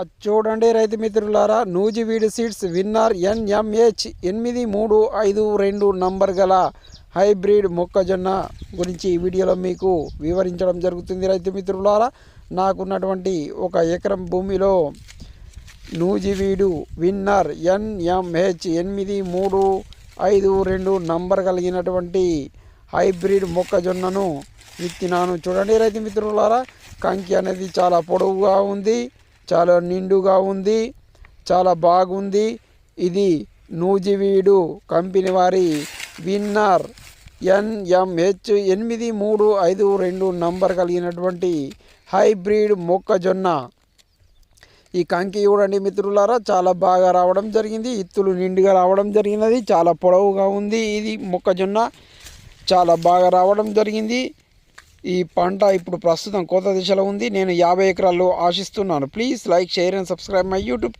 అది చూడండి రైతు మిత్రులారా నూజివీడు సీడ్స్ విన్నర్ ఎన్ఎంహెచ్ ఎనిమిది మూడు ఐదు రెండు నంబర్ గల హైబ్రిడ్ మొక్కజొన్న గురించి ఈ వీడియోలో మీకు వివరించడం జరుగుతుంది రైతు మిత్రులారా. నాకున్నటువంటి ఒక ఎకరం భూమిలో నూజివీడు విన్నర్ ఎన్ఎంహెచ్ ఎనిమిది మూడు ఐదు రెండు నంబర్ కలిగినటువంటి హైబ్రిడ్ మొక్కజొన్నను విత్తినాను. చూడండి రైతు మిత్రులారా కంకి అనేది చాలా పొడవుగా ఉంది. చాలా నిండుగా ఉంది చాలా బాగుంది. ఇది నూజివీడు కంపెనీ వారి విన్నర్ ఎన్ఎంహెచ్ ఎనిమిది మూడు ఐదు రెండు నంబర్ కలిగినటువంటి హైబ్రిడ్ మొక్కజొన్న. ఈ కంకి చూడండి మిత్రులారా చాలా బాగా రావడం జరిగింది. ఇత్తులు నిండుగా రావడం జరిగినది. చాలా పొడవుగా ఉంది. ఇది మొక్కజొన్న. చాలా బాగా రావడం జరిగింది. ఈ పంట ఇప్పుడు ప్రస్తుతం కోత దిశలో ఉంది. నేను యాభై ఎకరాల్లో ఆశిస్తున్నాను. Please like share and subscribe my YouTube